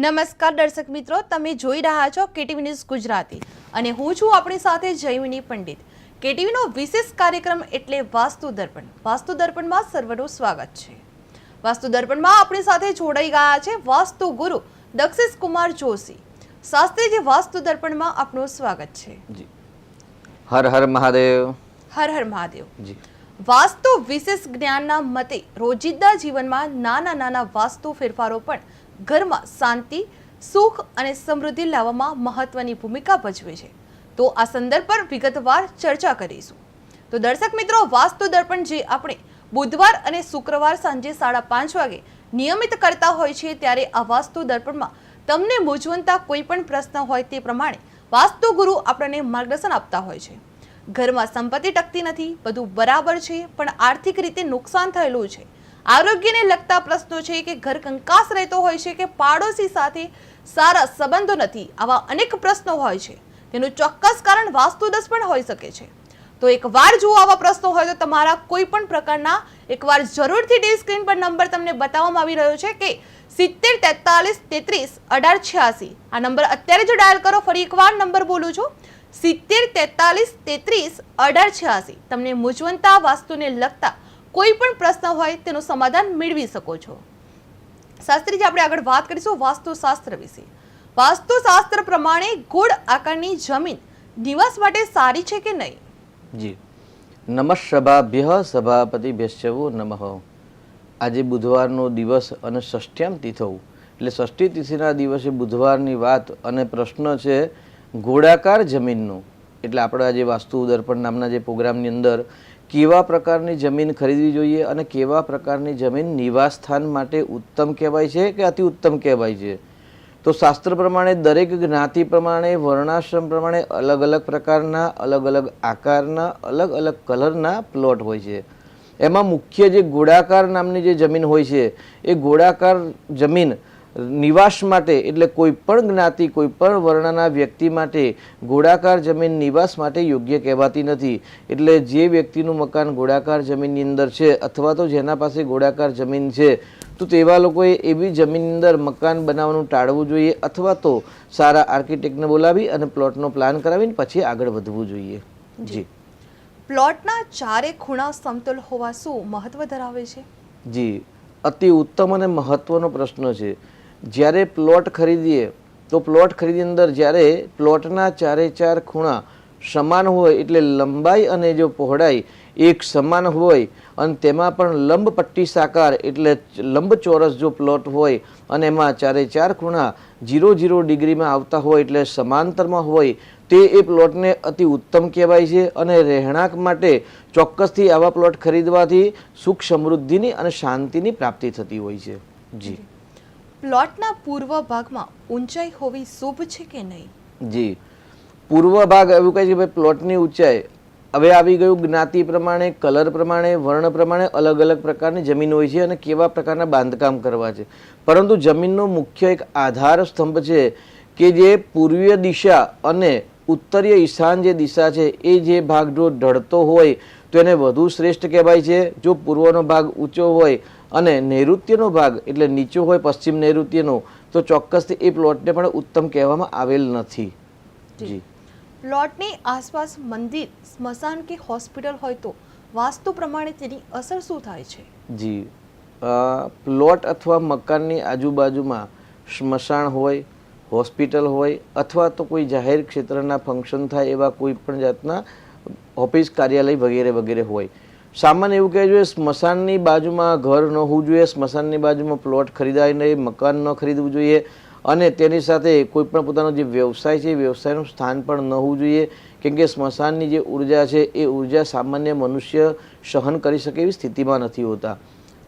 નમસ્કાર દર્શક મિત્રો તમે જોઈ રહ્યા છો કેટીવી ન્યૂઝ ગુજરાતી. અને હું છું આપણી સાથે જયમિની પંડિત. કેટીવીનો વિશેષ કાર્યક્રમ એટલે વાસ્તુ દર્પણ. વાસ્તુ દર્પણમાં સર્વનું સ્વાગત છે. વાસ્તુ દર્પણમાં આપણી સાથે જોડાઈ ગયા છે વાસ્તુ ગુરુ દક્ષિશ કુમાર જોશી. શાસ્ત્રીજી વાસ્તુ દર્પણમાં આપનું સ્વાગત છે. હર હર મહાદેવ. હર હર મહાદેવ. જી. વાસ્તુ વિશેષ જ્ઞાનના મતે રોજિંદા જીવનમાં નાના નાના વાસ્તુ ફેરફારો પણ ઘરમાં શાંતિ, સુખ અને સમૃદ્ધિ લાવવામાં મહત્વની ભૂમિકા ભજવે છે. તો આ સંદર્ભ પર વિગતવાર ચર્ચા કરીશું. તો દર્શક મિત્રો, વાસ્તુ દર્પણ જે આપણે બુધવાર અને શુક્રવાર સાંજે સાડા પાંચ વાગે નિયમિત કરતા હોય છે, ત્યારે આ વાસ્તુ દર્પણમાં તમને મૂંઝવણતા કોઈ પણ પ્રશ્ન હોય તે પ્રમાણે વાસ્તુ ગુરુ આપણને માર્ગદર્શન આપતા હોય છે. ઘરમાં સંપત્તિ ટકતી નથી, બધું બરાબર છે, પણ આર્થિક રીતે નુકસાન થયેલું છે. આરોગ્યને લગતા પ્રશ્નો છે કે ઘર કંકાસ રહેતો હોય છે કે પાડોશી સાથે સારા સંબંધો નથી? આવા અનેક પ્રશ્નો હોય છે. તેનું ચોક્કસ કારણ વાસ્તુદોષ પણ હોઈ શકે છે. તો એકવાર જો આવા પ્રશ્નો હોય તો તમારા કોઈ પણ પ્રકારના એકવાર જરૂરથી ડી સ્ક્રીન પર નંબર તમને બતાવવામાં આવી રહ્યો છે કે સિત્તેર, તેતાલીસ, તેત્રીસ, અઢાર, છ્યાસી. આ નંબર અત્યારે જો ડાયલ કરો. ફરી એકવાર નંબર બોલું છું. સિત્તેર, તેતાલીસ, તેત્રીસ, અઢાર, છ્યાસી. તમને મૂંઝવણતા, વાસ્તુને લગતા કોઈ પણ પ્રશ્ન હોય તેનું સમાધાન મેળવી શકો છો. શાસ્ત્રીજી આપણે આગળ વાત કરીશું વાસ્તુશાસ્ત્ર વિશે. વાસ્તુશાસ્ત્ર પ્રમાણે ગોળ આકારની જમીન નિવાસ માટે સારી છે કે નહીં? જી. નમઃ સભાભ્ય સભાપતિ સભાપતિભ્યશ્ચવો નમઃ. આજે બુધવારનો દિવસ અને ષષ્ઠ્યામ તિથો એટલે ષષ્ઠી તિથિના દિવસે બુધવારની વાત અને પ્રશ્ન છે ગોળાકાર જમીનનો. એટલે આપણે આજે વાસ્તુ દર્પણ નામના જે પ્રોગ્રામની અંદર કેવા પ્રકારની જમીન ખરીદવી જોઈએ અને કેવા પ્રકારની જમીન નિવાસસ્થાન માટે ઉત્તમ કહેવાય છે કે અતિ ઉત્તમ કહેવાય છે? તો શાસ્ત્ર પ્રમાણે દરેક જ્ઞાતિ પ્રમાણે, વર્ણાશ્રમ પ્રમાણે અલગ અલગ પ્રકારના, અલગ અલગ આકારના, અલગ અલગ કલરના પ્લોટ હોય છે. એમાં મુખ્ય જે ગોળાકાર નામની જે જમીન હોય છે, એ ગોળાકાર જમીન નિવાસ માટે એટલે કોઈ પણ જ્ઞાતિ કોઈ પણ વર્ણના વ્યક્તિ માટે ગોળાકાર જમીન નિવાસ માટે યોગ્ય કહેવાતી નથી. એટલે જે વ્યક્તિનું મકાન ગોળાકાર જમીનની અંદર છે અથવા તો જેના પાસે ગોળાકાર જમીન છે તો તેવા લોકોએ એવી જમીનની અંદર મકાન બનાવવાનું ટાળવું જોઈએ અથવા તો સારા આર્કિટેક્ટને બોલાવી અને પ્લોટનો પ્લાન કરાવીને પછી આગળ વધવું જોઈએ. જી. પ્લોટના ચારે ખૂણા સમતોલ હોવા શું મહત્વ ધરાવે છે? જી. અતિ ઉત્તમ અને મહત્વનો પ્રશ્ન છે. જ્યારે પ્લોટ ખરીદીએ, તો પ્લોટ ખરીદી અંદર જ્યારે પ્લોટના ચારે ચાર ખૂણા સમાન હોય એટલે લંબાઈ અને જો પહોળાઈ એક સમાન હોય, અને તેમાં પણ લંબ પટ્ટી સાકાર એટલે લંબચોરસ જો પ્લોટ હોય, અને એમાં ચારે ચાર ખૂણા જીરો જીરો ડિગ્રીમાં આવતા હોય એટલે સમાંતરમાં હોય, તે એ પ્લોટને અતિ ઉત્તમ કહેવાય છે. અને રહેણાંક માટે ચોક્કસથી આવા પ્લોટ ખરીદવાથી સુખ સમૃદ્ધિની અને શાંતિની પ્રાપ્તિ થતી હોય છે. જી. પ્લોટના પૂર્વ ભાગમાં ઊંચાઈ હોવી શુભ છે કે નહીં? જી. પૂર્વ ભાગ એવું કહે છે ભાઈ, પ્લોટની ઊંચાઈ. હવે આવી ગયું જ્ઞાતિ પ્રમાણે, કલર પ્રમાણે, વર્ણ પ્રમાણે અલગ અલગ પ્રકારની જમીન હોય છે અને કેવા પ્રકારના બાંધકામ કરવા છે. પરંતુ જમીનનો મુખ્ય એક આધાર સ્તંભ છે કે જે પૂર્વીય દિશા અને ઉત્તરીય ઈશાન જે દિશા છે, એ જે ભાગ જો ઢળતો હોય, તો એને વધુ શ્રેષ્ઠ કહેવાય છે. જો પૂર્વનો ભાગ ઊંચો હોય અને નૈઋત્યનો ભાગ એટલે નીચો હોય પશ્ચિમ નૈઋત્યનો તો ચોક્કસથી એ પ્લોટને પણ ઉત્તમ કહેવામાં આવેલ નથી. જી. પ્લોટની આસપાસ મંદિર સ્મશાન કે હોસ્પિટલ હોય તો વાસ્તુ પ્રમાણે તેની અસર શું થાય છે? જી. પ્લોટ અથવા મકાનની આજુબાજુમાં સ્મશાન હોય હોસ્પિટલ હોય અથવા તો કોઈ જાહેર ક્ષેત્રના ફંક્શન થાય એવા કોઈ પણ જાતના ઓફિસ કાર્યાલય વગેરે વગેરે હોય. સામાન્ય એવું કહેવું જોઈએ, સ્મશાનની બાજુમાં ઘર ન હોવું જોઈએ, સ્મશાનની બાજુમાં પ્લોટ ખરીદાય નહીં, મકાન ન ખરીદવું જોઈએ, અને તેની સાથે કોઈ પણ પોતાનો જે વ્યવસાય છે વ્યવસાયનું સ્થાન પણ ન હોવું જોઈએ. કેમ કે સ્મશાનની જે ઊર્જા છે, એ ઊર્જા સામાન્ય મનુષ્ય સહન કરી શકે એવી સ્થિતિમાં નથી હોતા.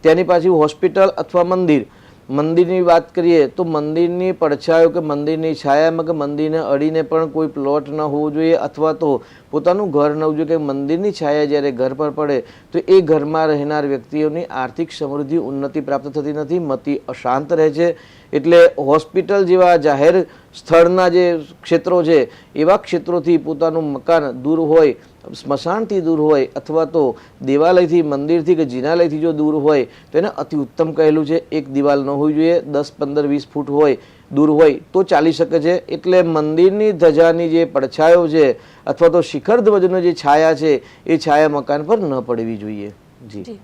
તેની પાછી હોસ્પિટલ અથવા મંદિર મંદિરની વાત કરીએ તો મંદિરની પડછાયો કે મંદિરની છાયામાં કે મંદિરને અડીને પણ કોઈ પ્લોટ ન હોવો જોઈએ અથવા તો પોતાનું ઘર ન હોવું જોઈએ કે મંદિરની છાયા જ્યારે ઘર પર પડે તો એ ઘરમાં રહેનાર વ્યક્તિઓની આર્થિક સમૃદ્ધિ, ઉન્નતિ પ્રાપ્ત થતી નથી, મતિ અશાંત રહે છે. એટલે હોસ્પિટલ જેવા જાહેર સ્થળના જે ક્ષેત્રો છે, એવા ક્ષેત્રોથી પોતાનું મકાન દૂર હોય સ્મશાનથી દૂર હોય અથવા તો દેવાલયથી મંદિરથી કે જિનાલયથી જો દૂર હોય તો એને અતિ ઉત્તમ કહેલું છે. એક દિવાલ ન હોવી જોઈએ દસ પંદર વીસ ફૂટ હોય દૂર હોય તો ચાલી શકે છે. એટલે મંદિરની ધજાની જે પડછાયો છે અથવા તો શિખર ધ્વજનો જે છાયા છે એ છાયા મકાન પર ન પડવી જોઈએ. જી.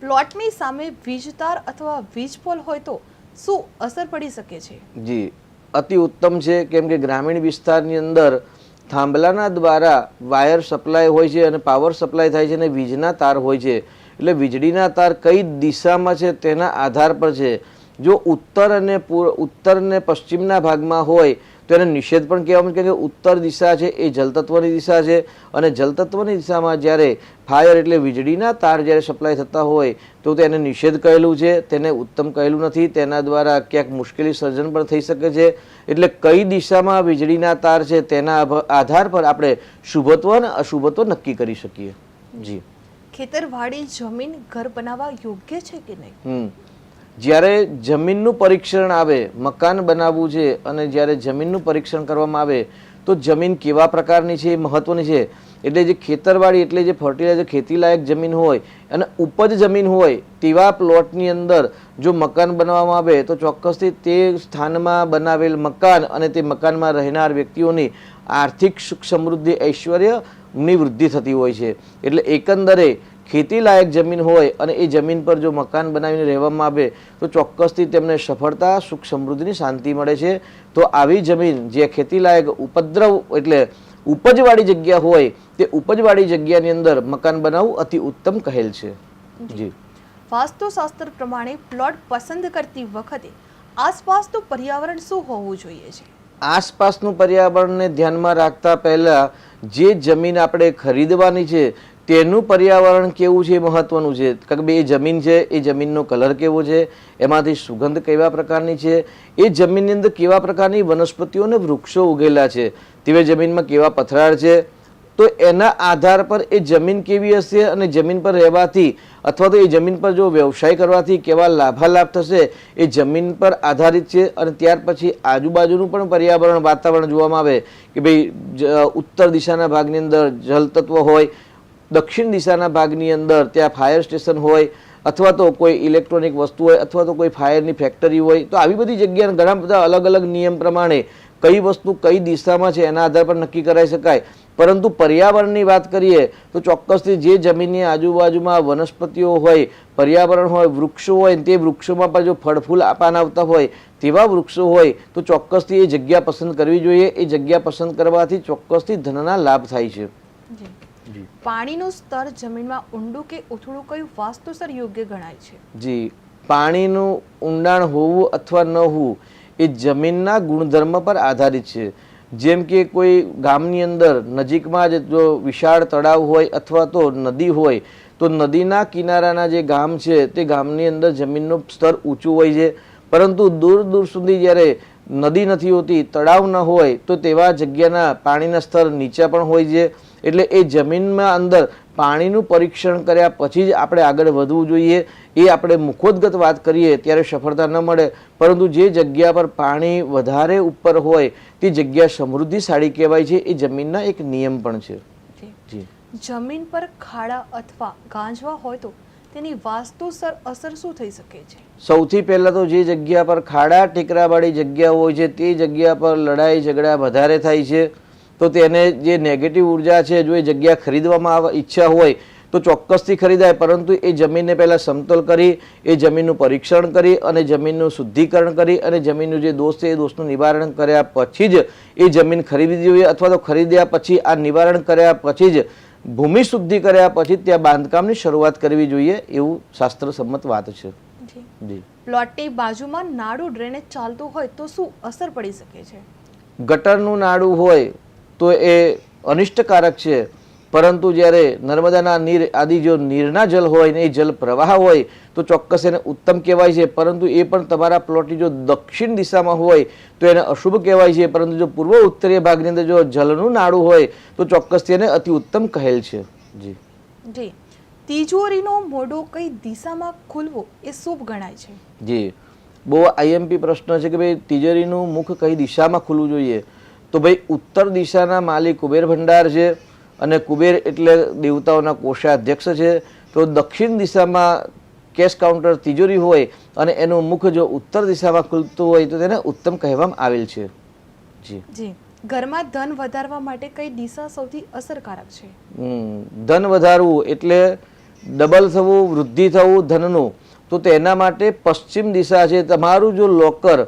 પ્લોટની સામે વીજ તાર અથવા વીજ પોલ હોય તો શું અસર પડી શકે છે? જી. અતિ ઉત્તમ છે કેમ કે ગ્રામીણ વિસ્તારની અંદર થાંભલાના દ્વારા વાયર સપ્લાય હોય છે અને પાવર સપ્લાય થાય છે અને વીજના તાર હોય છે. એટલે વીજળીના તાર કઈ દિશામાં છે તેના આધાર પર છે. જો ઉત્તર અને પૂર્વ ઉત્તર અને પશ્ચિમના ભાગમાં હોય તો એને નિષેધ પણ કહેવામાં કે ઉત્તર દિશા છે એ જલતત્વની દિશા છે. અને જલતત્વની દિશામાં જ્યારે ફાયર એટલે વીજળીના તાર જ્યારે સપ્લાય થતા હોય તો તેને નિષેધ કહેલું છે. તેને ઉત્તમ કહેલું નથી. તેના દ્વારા ક્યાંક મુશ્કેલી સર્જન પણ થઈ શકે છે. એટલે કઈ દિશામાં વીજળીના તાર છે તેના આધાર પર આપણે શુભત્વ અને અશુભત્વ નક્કી કરી શકીએ. જી. ખેતરવાડી જમીન ઘર બનાવવા યોગ્ય છે કે નહીં? જ્યારે જમીનનું પરીક્ષણ આવે, મકાન બનાવવું છે અને જ્યારે જમીનનું પરીક્ષણ કરવામાં આવે, તો જમીન કેવા પ્રકારની છે એ મહત્વની છે. એટલે જે ખેતરવાળી એટલે જે ફર્ટિલાઇઝર ખેતીલાયક જમીન હોય અને ઉપજ જમીન હોય, તેવા પ્લોટની અંદર જો મકાન બનાવવામાં આવે, તો ચોક્કસથી તે સ્થાનમાં બનાવેલ મકાન અને તે મકાનમાં રહેનાર વ્યક્તિઓની આર્થિક સુખ સમૃદ્ધિ, ઐશ્વર્યની વૃદ્ધિ થતી હોય છે. એટલે એકંદરે ખેતી લાયક જમીન હોય અને એ જમીન પર જો મકાન બનાવીને રહેવામાં આવે તો ચોક્કસથી તેમને સફળતા સુખ સમૃદ્ધિની શાંતિ મળે છે. તો આવી જમીન જે ખેતીલાયક ઉપદ્રવ એટલે ઉપજવાળી જગ્યા હોય તે ઉપજવાળી જગ્યાની અંદર મકાન બનાવવું અતિ ઉત્તમ કહેલ છે. જી. વાસ્તુશાસ્ત્ર પ્રમાણે પ્લોટ પસંદ કરતી વખતે આસપાસનું પર્યાવરણ શું હોવું જોઈએ છે? આસપાસનું પર્યાવરણને ધ્યાનમાં રાખતા પહેલાં જે જમીન આપણે ખરીદવાની છે તેનું પર્યાવરણ કેવું છે એ મહત્વનું છે? કારણ કે એ જમીન છે, એ જમીનનો કલર કેવો છે, એમાંથી સુગંધ કેવા પ્રકારની છે, એ જમીનની અંદર કેવા પ્રકારની વનસ્પતિઓ અને વૃક્ષો ઉગેલા છે, તેવી જમીનમાં કેવા પથરાળ છે? તો એના આધાર પર એ જમીન કેવી હશે અને જમીન પર રહેવાથી અથવા તો એ જમીન પર જો વ્યવસાય કરવાથી કેવા લાભાલાભ થશે, એ જમીન પર આધારિત છે અને ત્યાર પછી આજુબાજુનું પણ પર્યાવરણ વાતાવરણ જોવામાં આવે કે ભાઈ ઉત્તર દિશાના ભાગની અંદર જલતત્વ હોય દક્ષિણ દિશાના ભાગની અંદર ત્યાં ફાયર સ્ટેશન હોય, અથવા તો કોઈ ઇલેક્ટ્રોનિક વસ્તુ હોય, અથવા તો કોઈ ફાયરની ફેક્ટરી હોય, તો આવી બધી જગ્યાએ ઘણા બધા અલગ અલગ નિયમ પ્રમાણે કઈ વસ્તુ કઈ દિશામાં છે એના આધાર પર નક્કી કરાઈ શકાય. પરંતુ પર્યાવરણની વાત કરીએ, તો ચોક્કસથી જે જમીનની આજુબાજુમાં વનસ્પતિઓ હોય, પર્યાવરણ હોય, વૃક્ષો હોય, તે વૃક્ષોમાં પણ જો ફળ ફૂલ પાન આવતા હોય, તેવા વૃક્ષો હોય, તો ચોક્કસથી એ જગ્યા પસંદ કરવી જોઈએ. એ જગ્યા પસંદ કરવાથી ચોક્કસથી ધનના લાભ થાય છે. પાણીનું સ્તર જમીનમાં ઊંડું કે ઉથળું કયું વાસ્તુસર યોગ્ય ગણાય છે? જી પાણીનું ઊંડાણ હોવું અથવા ન હોવું એ જમીનના ગુણધર્મ પર આધારિત છે. જેમ કે કોઈ ગામની અંદર નજીકમાં જ જો વિશાળ તળાવ હોય અથવા તો નદી હોય તો નદીના કિનારાના જે ગામ છે તે ગામની અંદર જમીનનું સ્તર ઊંચું હોય છે. પરંતુ દૂર દૂર સુધી જ્યારે નદી નથી હોતી તળાવ ન હોય તો તેવા જગ્યાના પાણીના સ્તર નીચા પણ હોય છે. એટલે એ જમીનમાં અંદર પાણીનું પરીક્ષણ કર્યા પછી જ આપણે આગળ વધવું જોઈએ. એ આપણે મુખોદગત વાત કરીએ ત્યારે સફળતા ન મળે. પરંતુ જે જગ્યા પર પાણી વધારે ઉપર હોય તે જગ્યા સમૃદ્ધિશાળી કહેવાય છે. એ જમીનના એક નિયમ પણ છે. જી. જમીન પર ખાડા અથવા ગાંજવા હોય તો તેની વાસ્તુસર અસર શું થઈ શકે છે? સૌથી પહેલાં તો જે જગ્યા પર ખાડા ટેકરાવાળી જગ્યા હોય છે તે જગ્યા પર લડાઈ ઝઘડા વધારે થાય છે. તો તેને જે નેગેટિવ ઊર્જા છે જો એ જગ્યા ખરીદવામાં ઈચ્છા હોય તો ચોક્કસથી ખરીદાય. પરંતુ એ જમીનને પહેલાં સમતોલ કરી એ જમીનનું પરીક્ષણ કરી અને જમીનનું શુદ્ધિકરણ કરી અને જમીનનું જે દોષ છે એ દોષનું નિવારણ કર્યા પછી જ એ જમીન ખરીદવી જોઈએ. અથવા તો ખરીદ્યા પછી આ નિવારણ કર્યા પછી જ ભૂમિ શુદ્ધિ કર્યા પછી ત્યાં બાંધકામની શરૂઆત કરવી જોઈએ એવું શાસ્ત્ર સંમત વાત છે. જી. પ્લોટની બાજુમાં નાડું ડ્રેનેજ ચાલતું હોય તો શું અસર પડી શકે છે? ગટરનું નાડું હોય તો એ અનિષ્ટકારક છે. પરંતુ જ્યારે નર્મદાના નીર આદિ જો નીરના જલ હોય ને એ જલ પ્રવાહ હોય તો ચોક્કસ એને ઉત્તમ કહેવાય છે. પરંતુ એ પણ તમારા પ્લોટની જો દક્ષિણ દિશામાં હોય તો એને અશુભ કહેવાય છે. પરંતુ જો પૂર્વ ઉત્તરીય ભાગની અંદર જો જલનું નાડું હોય તો ચોક્કસ તેને અતિ ઉત્તમ કહેલ છે. જી. જી. તિજોરીનો મોઢો કઈ દિશામાં ખુલવો એ શુભ ગણાય છે. જી. બહુ આઈએમપી પ્રશ્ન છે કે ભાઈ તિજોરીનું મુખ કઈ દિશામાં ખુલવું જોઈએ? તો ભાઈ ઉત્તર દિશાના માલિક કુબેર ભંડાર છે અને કુબેર એટલે દેવતાઓના કોષાધ્યક્ષ છે. તો દક્ષિણ દિશામાં કેશ કાઉન્ટર તિજોરી હોય અને એનું મુખ જો ઉત્તર દિશામાં ખુલતું હોય તો તેને ઉત્તમ કહેવામાં આવેલ છે. જી. જી. ઘરમાં ધન વધારવા માટે કઈ દિશા સૌથી અસરકારક છે? ધન વધારવું એટલે ડબલ થવું વૃદ્ધિ થવું ધનનું. તો તેના માટે પશ્ચિમ દિશા છે. તમારું જો લોકર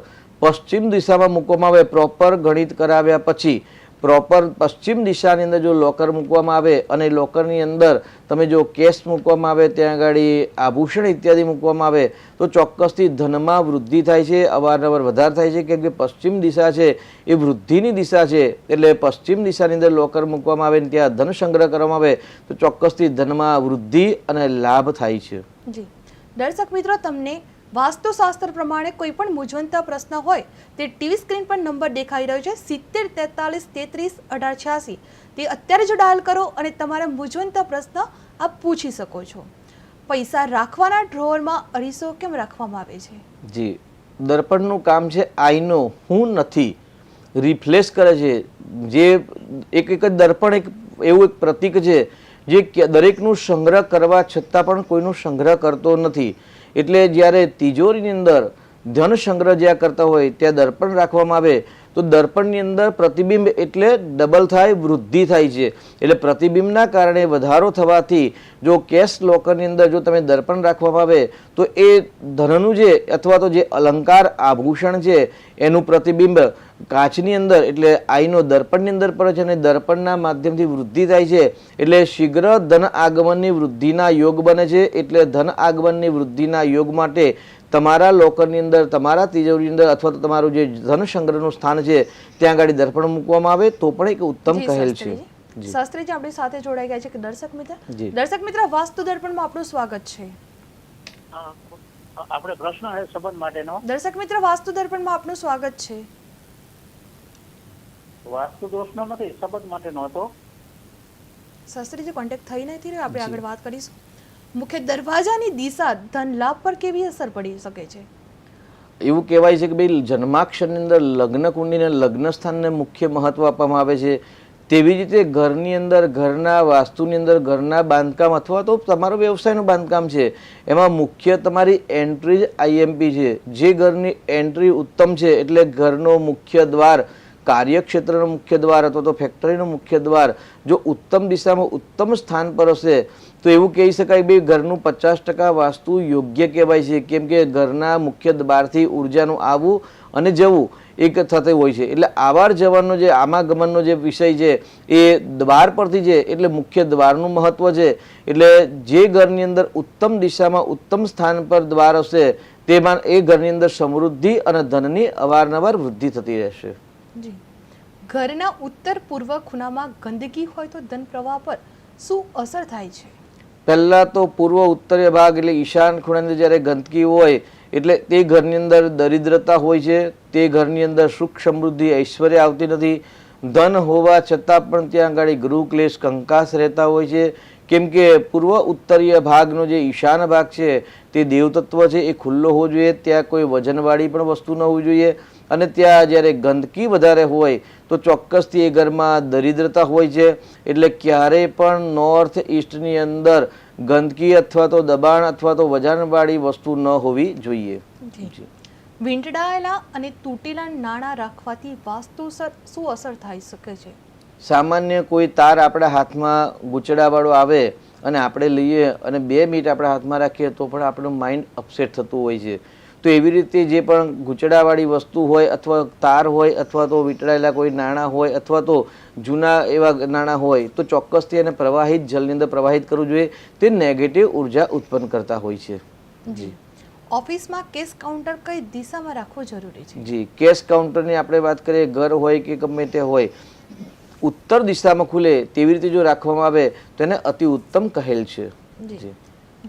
પશ્ચિમ દિશામાં મૂકવામાં આવે પ્રોપર ગણિત કરાવ્યા પછી પ્રોપર પશ્ચિમ દિશાની અંદર જો લોકર મૂકવામાં આવે અને લોકરની અંદર તમે જો કેશ મૂકવામાં આવે, ત્યાં આગળ આભૂષણ ઇત્યાદિ મૂકવામાં આવે, તો ચોક્કસથી ધનમાં વૃદ્ધિ થાય છે, અવારનવાર વધાર થાય છે, કેમ કે પશ્ચિમ દિશા છે એ વૃદ્ધિની દિશા છે, એટલે પશ્ચિમ દિશાની અંદર લોકર મૂકવામાં આવે ને ત્યાં ધન સંગ્રહ કરવામાં આવે, તો ચોક્કસથી ધનમાં વૃદ્ધિ અને લાભ થાય છે. જી. દર્શક મિત્રો, તમને વાસ્તુશાસ્ત્ર પ્રમાણે કોઈ પણ મૂંઝવંતા પ્રશ્ન હોય, તે ટીવી સ્ક્રીન પર નંબર દેખાઈ રહ્યો છે, સિત્તેર તેતાલીસ તેત્રીસ અઢાર છ્યાસી. તે અત્યારે જ ડાયલ કરો અને તમારા મૂંઝવંતા પ્રશ્ન આપ પૂછી શકો છો. પૈસા રાખવાના ડ્રોવરમાં અરીસો કેમ રાખવામાં આવે છે? જી, દર્પણનું કામ છે, આઈનો હું નથી. રિફ્લેશ કરે છે, જે એક એક દર્પણ એક એવું એક પ્રતીક છે, જે દરેકનું સંગ્રહ કરવા છતાં પણ કોઈનું સંગ્રહ કરતો નથી. એટલે જ્યારે તિજોરીની અંદર ધન સંગ્રહ જ્યાં કરતા હોય ત્યાં દર્પણ રાખવામાં આવે તો દર્પણની અંદર પ્રતિબિંબ એટલે ડબલ થાય, વૃદ્ધિ થાય છે. એટલે પ્રતિબિંબના કારણે વધારો થવાથી જો કેશ લોકરની અંદર જો તમે દર્પણ રાખવામાં આવે, તો એ ધનનું જે અથવા તો જે અલંકાર આભૂષણ છે, એનું પ્રતિબિંબ કાચની અંદર એટલે આઈનો દર્પણની અંદર પડે છે અને દર્પણના માધ્યમથી વૃદ્ધિ થાય છે. એટલે શીઘ્ર ધન આગમનની વૃદ્ધિના યોગ બને છે. એટલે ધન આગમનની વૃદ્ધિના યોગ માટે તમારા લોકરની અંદર તમારા તિજોરીની અંદર અથવા તો તમારું જે ધન સંગ્રહનું સ્થાન છે ત્યાં આગળ દર્પણ મૂકવામાં આવે તો પણ એક ઉત્તમ કહેલ છે. શાસ્ત્રીજી. આપણી સાથે જોડાઈ ગયા છે કે દર્શક મિત્ર? દર્શક મિત્ર વાસ્તુ દર્પણમાં આપનું સ્વાગત છે. આપણે પ્રશ્ન હે સંબંધ માટેનો. દર્શક મિત્ર વાસ્તુ દર્પણમાં આપનું સ્વાગત છે. વાસ્તુ દોષનો નથી સંબંધ માટેનો હતો. શાસ્ત્રીજી કોન્ટેક્ટ થઈ નથી રહ્યો. આપણે આગળ વાત કરીશું. મુખ્ય દરવાજાની દિશા ધન લાભ પર કેવી અસર પડી શકે છે? એવું કહેવાય છે કે ભાઈ, જન્માક્ષરની અંદર લગ્ન કુંડીને લગ્ન સ્થાનને મુખ્ય મહત્વ આપવામાં આવે છે. તેવી જ રીતે ઘરની અંદર ઘરના વાસ્તુની અંદર ઘરના બાંધકામ અથવા તો તમારો વ્યવસાયનું બાંધકામ છે. એમાં મુખ્ય તમારી એન્ટ્રી જ આઈએમપી છે. જે ઘરની એન્ટ્રી ઉત્તમ છે એટલે ઘરનો મુખ્ય દ્વાર, કાર્યક્ષેત્રનો મુખ્ય દ્વાર અથવા તો ફેક્ટરીનો મુખ્ય દ્વાર જો ઉત્તમ દિશામાં ઉત્તમ સ્થાન પર હશે તો એવું કહી શકાય ભાઈ ઘરનું પચાસ ટકા વાસ્તુ યોગ્ય કહેવાય છે. કેમ કે ઘરના મુખ્ય દ્વારથી ઉર્જાનું આવવું અને જવું એક થતું હોય છે. એટલે આવાર જવાનો જે આમાગમનનો જે વિષય છે, એ દ્વાર પરથી છે, એટલે મુખ્ય દ્વારનું મહત્વ છે. એટલે જે ઘરની અંદર ઉત્તમ દિશામાં ઉત્તમ સ્થાન પર દ્વાર હશે, તેમાં એ ઘરની અંદર સમૃદ્ધિ અને ધનની અવારનવાર વૃદ્ધિ થતી રહેશે. ઘરના ઉત્તર પૂર્વ ખૂણામાં ગંદકી હોય તો ધન પ્રવાહ પર શું અસર થાય છે? પહેલાં તો પૂર્વ ઉત્તરીય ભાગ એટલે ઈશાન ખૂણાની જ્યારે ગંદકી હોય, એટલે તે ઘરની અંદર દરિદ્રતા હોય છે, તે ઘરની અંદર સુખ સમૃદ્ધિ, ઐશ્વર્ય આવતી નથી. ધન હોવા છતાં પણ ત્યાં આગળ ગૃહક્લેશ કંકાસ રહેતા હોય છે. કેમ કે પૂર્વ ઉત્તરીય ભાગનો જે ઈશાન ભાગ છે, તે દેવતત્વ છે, એ ખુલ્લો હોવો જોઈએ. ત્યાં કોઈ વજનવાળી પણ વસ્તુ ન હોવી જોઈએ. અને ત્યાં જ્યારે ગંદકી વધારે હોય તો ચોક્કસથી એ ઘરમાં દરિદ્રતા હોય છે. એટલે ક્યારેય પણ નોર્થ ઈસ્ટની અંદર ગંદકી અથવા તો દબાણ અથવા તો વજનવાળી વસ્તુ ન હોવી જોઈએ. વીંટળાયેલા અને તૂટેલા નાણાં રાખવાથી વાસ્તુસર શું અસર થઈ શકે છે? સામાન્ય કોઈ તાર આપણા હાથમાં ગૂંચડાવાળો આવે અને આપણે લઈએ અને બે મિનિટ આપણા હાથમાં રાખીએ તો પણ આપણું માઇન્ડ અપસેટ થતું હોય છે. તો એવી રીતે જે પણ ગૂંચડાવાળી વસ્તુ હોય અથવા તાર હોય અથવા તો વીંટળાયેલા કોઈ નાણાં હોય અથવા તો જૂના એવા નાણાં હોય તો ચોક્કસથી એને પ્રવાહિત જલની અંદર પ્રવાહિત કરવું જોઈએ. તે નેગેટિવ ઊર્જા ઉત્પન્ન કરતા હોય છે. જી. ઓફિસમાં કેશ કાઉન્ટર કઈ દિશામાં રાખવું જરૂરી છે? જી કેશ કાઉન્ટરની આપણે વાત કરીએ ઘર હોય કે ગમે તે હોય ઉત્તર દિશામાં ખુલે તેવી રીતે જો રાખવામાં આવે તો એને અતિ ઉત્તમ કહેલ છે. જી. જી.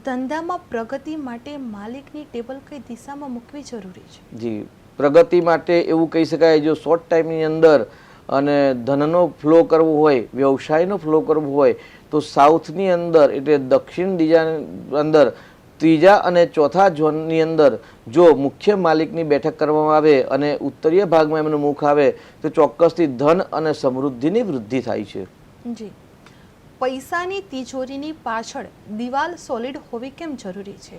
ધંધામાં પ્રગતિ માટે માલિકની ટેબલ કઈ દિશામાં મૂકવી જરૂરી છે? જી પ્રગતિ માટે એવું કહી શકાય જો શોર્ટ ટાઈમની અંદર અને ધનનો ફ્લો કરવો હોય વ્યવસાયનો ફ્લો કરવો હોય તો સાઉથની અંદર એટલે દક્ષિણ દિશાની અંદર ત્રીજા અને ચોથા ઝોનની અંદર જો મુખ્ય માલિકની બેઠક કરવામાં આવે અને ઉત્તરીય ભાગમાં એમનું મુખ આવે તો ચોક્કસથી ધન અને સમૃદ્ધિની વૃદ્ધિ થાય છે. જી. પૈસાની તિજોરીની પાછળ દિવાલ સોલિડ હોવી કેમ જરૂરી છે?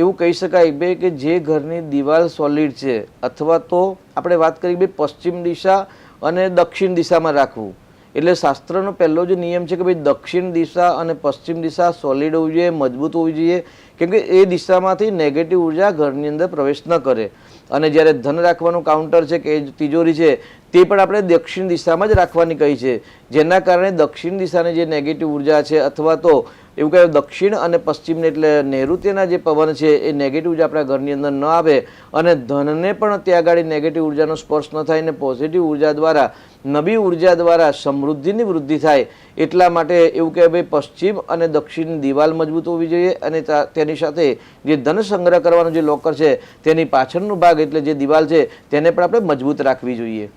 એવું કહી શકાય બે કે જે ઘરની દિવાલ સોલિડ છે, અથવા તો આપણે વાત કરીએ બે પશ્ચિમ દિશા અને દક્ષિણ દિશામાં રાખવું. એટલે શાસ્ત્રનો પહેલો જ નિયમ છે કે ભાઈ દક્ષિણ દિશા અને પશ્ચિમ દિશા સોલિડ હોવી જોઈએ, મજબૂત હોવી જોઈએ કેમ કે એ દિશામાંથી નેગેટિવ ઊર્જા ઘરની અંદર પ્રવેશ ન કરે. અને જ્યારે ધન રાખવાનું કાઉન્ટર છે કે તિજોરી છે, તે પણ આપણે દક્ષિણ દિશામાં જ રાખવાની કહી છે. જેના કારણે દક્ષિણ દિશાની જે નેગેટિવ ઊર્જા છે અથવા તો એવું કહેવાય દક્ષિણ અને પશ્ચિમને એટલે નૈઋત્યના જે પવન છે એ નેગેટિવ ઊર્જા આપણા ઘરની અંદર ન આવે અને ધનને પણ ત્યાં આગળ નેગેટિવ ઉર્જાનો સ્પર્શ ન થાય અને પોઝિટિવ ઊર્જા દ્વારા નવી ઊર્જા દ્વારા સમૃદ્ધિની વૃદ્ધિ થાય. એટલા માટે એવું કહેવાય ભાઈ પશ્ચિમ અને દક્ષિણ દિવાલ મજબૂત હોવી જોઈએ અને તેની સાથે જે ધન સંગ્રહ કરવાનો જે લોકર છે તેની પાછળનો ભાગ એટલે જે દિવાલ છે તેને પણ આપણે મજબૂત રાખવી જોઈએ.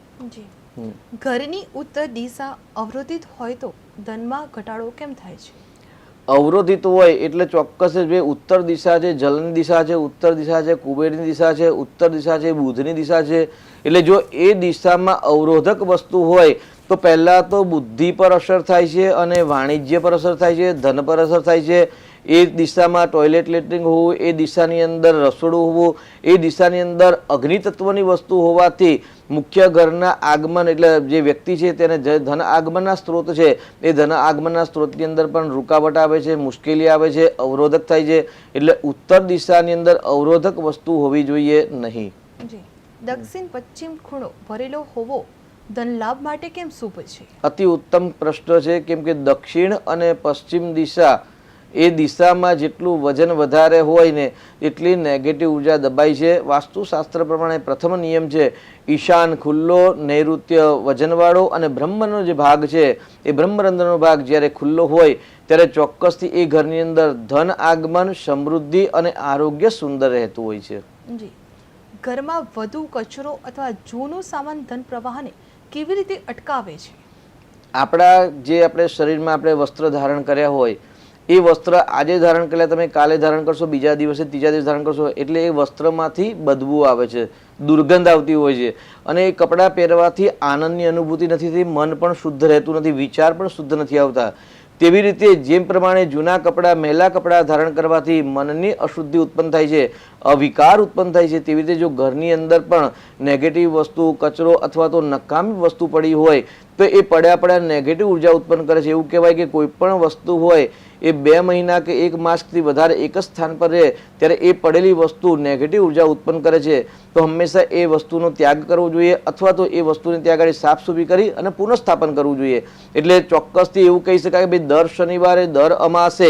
ઘરની ઉત્તર દિશા અવરોધિત હોય તો ધનમાં ઘટાડો કેમ થાય છે? અવરોધિત હોય એટલે ચોક્કસ જ ઉત્તર દિશા છે, જલની દિશા છે, ઉત્તર દિશા છે, કુબેરની દિશા છે, ઉત્તર દિશા છે, બુધની દિશા છે. એટલે જો એ દિશામાં અવરોધક વસ્તુ હોય, તો પહેલાં તો બુદ્ધિ પર અસર થાય છે અને વાણિજ્ય પર અસર થાય છે, ધન પર અસર થાય છે. એ દિશામાં ટોયલેટ લેટરિંગ હોવું એ દિશાની અંદર રસોડું હોવું એ દિશાની અંદર અગ્નિતત્વની વસ્તુ હોવાથી મુખ્ય ઘરના આગમન એટલે જે વ્યક્તિ છે તેને જે ધન આગમનના સ્ત્રોત છે. એ ધન આગમનના સ્ત્રોતની અંદર પણ રૂકાવટ આવે છે મુશ્કેલી આવે છે અવરોધક થાય છે. એટલે ઉત્તર દિશાની અંદર અવરોધક વસ્તુ હોવી જોઈએ નહીં. દક્ષિણ પશ્ચિમ ખૂણો ભરેલો હોવો ધન લાભ માટે કેમ શુભ છે? અતિ ઉત્તમ પ્રશ્ન છે કેમ કે દક્ષિણ અને પશ્ચિમ દિશા એ દિશામાં જેટલું વજન વધારે હોય ને એટલી નેગેટિવ ઊર્જા દબાય છે. વાસ્તુશાસ્ત્ર પ્રમાણે પ્રથમ નિયમ છે ઈશાન ખુલ્લો નૈઋત્ય વજનવાળો અને બ્રહ્મનો જે ભાગ છે એ બ્રહ્મરંધ્રનો ભાગ જ્યારે ખુલ્લો હોય ત્યારે ચોક્કસથી એ ઘરની અંદર ધન આગમન સમૃદ્ધિ અને આરોગ્ય સુંદર રહેતું હોય છે. ઘરમાં વધુ કચરો અથવા જૂનો સામાન ધન પ્રવાહને કેવી રીતે અટકાવે છે? આપણા જે આપણે શરીરમાં આપણે વસ્ત્ર ધારણ કર્યા હોય એ વસ્ત્ર આજે ધારણ કર્યા, તમે કાલે ધારણ કરશો, બીજા દિવસે ત્રીજા દિવસે ધારણ કરશો, એટલે એ વસ્ત્રમાંથી બદબુ આવે છે, દુર્ગંધ આવતી હોય છે. અને એ કપડાં પહેરવાથી આનંદની અનુભૂતિ નથી થતી, મન પણ શુદ્ધ રહેતું નથી, વિચાર પણ શુદ્ધ નથી આવતા. તેવી રીતે જેમ પ્રમાણે જૂના કપડાં, મહેલા કપડાં ધારણ કરવાથી મનની અશુદ્ધિ ઉત્પન્ન થાય છે, અવિકાર ઉત્પન્ન થાય છે, તેવી રીતે જો ઘરની અંદર પણ નેગેટિવ વસ્તુ, કચરો અથવા તો નકામી વસ્તુ પડી હોય તો એ પડ્યા પડ્યા નેગેટિવ ઊર્જા ઉત્પન્ન કરે છે. એવું કહેવાય કે કોઈ પણ વસ્તુ હોય, એ બે મહિના કે એક માસથી વધારે એક જ સ્થાન પર રહે, ત્યારે એ પડેલી વસ્તુ નેગેટિવ ઊર્જા ઉત્પન્ન કરે છે. તો હંમેશા એ વસ્તુનો ત્યાગ કરવો જોઈએ અથવા તો એ વસ્તુને ત્યાં આગળ સાફસૂફી કરી અને પુનઃસ્થાપન કરવું જોઈએ. એટલે ચોક્કસથી એવું કહી શકાય કે ભાઈ દર શનિવારે, દર અમાસે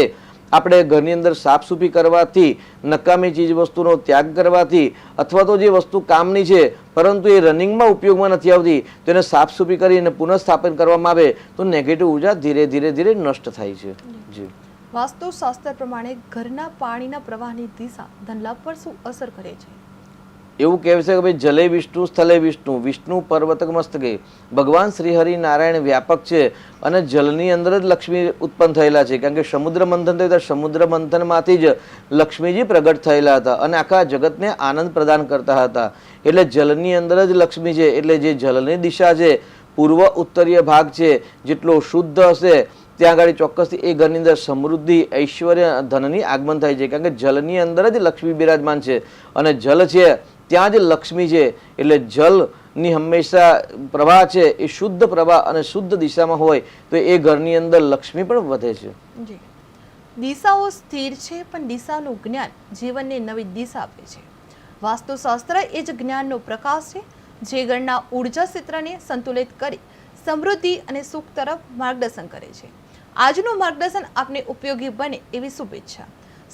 આપણે ઘરની અંદર સાફસૂફી કરવાથી, નકામી ચીજ વસ્તુનો ત્યાગ કરવાથી, અથવા તો જે વસ્તુ કામની છે, પરંતુ એ રનિંગમાં ઉપયોગમાં નથી આવતી, તો એને સાફસૂફી કરી અને પુનઃસ્થાપન કરવામાં આવે, તો નેગેટિવ ઊર્જા ધીરે ધીરે ધીરે નષ્ટ થાય છે. જી. વાસ્તુશાસ્ત્ર પ્રમાણે ઘરના પાણીના પ્રવાહની દિશા ધનલાભ પર શું અસર કરે છે? એવું કહેવાય છે કે ભાઈ જલે વિષ્ણુ, સ્થલે વિષ્ણુ. વિષ્ણુ પર્વતક મસ્તકે. ભગવાન શ્રી હરિ નારાયણ વ્યાપક છે અને જલની અંદર જ લક્ષ્મી ઉત્પન્ન થયેલા છે. કારણ કે સમુદ્ર મંથન થયું સમુદ્ર મંથનમાંથી જ લક્ષ્મીજી પ્રગટ થયેલા હતા અને આખા જગતને આનંદ પ્રદાન કરતા હતા. એટલે જલની અંદર જ લક્ષ્મી છે. એટલે જે જલની દિશા છે, પૂર્વ ઉત્તરીય ભાગ છે, જેટલો શુદ્ધ હશે, ત્યાં આગળ ચોક્કસથી એ ઘરની અંદર સમૃદ્ધિ, ઐશ્વર્ય, ધનની આગમન થાય છે. કારણ કે જલની અંદર જ લક્ષ્મી બિરાજમાન છે. અને જલ છે ત્યાં જ લક્ષ્મી છે, એટલે જલની હંમેશા પ્રવાહ છે, એ શુદ્ધ પ્રવાહ અને શુદ્ધ દિશામાં હોય, તો એ ઘરની અંદર લક્ષ્મી પણ વધે છે. દિશાઓ સ્થિર છે, પણ દિશાનું જ્ઞાન જીવનને નવી દિશા આપે છે. વાસ્તુશાસ્ત્ર એ જ જ્ઞાનનો પ્રકાશ છે, જે ગણના ઊર્જા ક્ષેત્રને સંતુલિત કરી સમૃદ્ધિ અને સુખ તરફ માર્ગદર્શન કરે છે. આજનું માર્ગદર્શન આપને ઉપયોગી બને એવી શુભેચ્છા.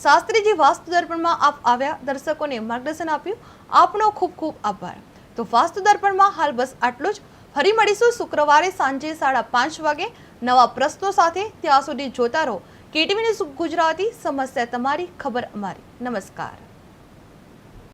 શાસ્ત્રીજી વાસ્તુ દર્પણમાં આપ આવ્યા દર્શકોને માર્ગદર્શન આપ્યું. આપનો ખૂબ ખૂબ આભાર. તો વાસ્તુ દર્પણમાં હાલ બસ આટલું જ. ફરી મળીશું શુક્રવારે સાંજે સાડા પાંચ વાગે. નવા પ્રશ્નો સાથે ત્યાં સુધી જોતા રહો. કેટીવી ન્યૂઝ ગુજરાતી સમસ્યા તમારી, ખબર અમારી. નમસ્કાર.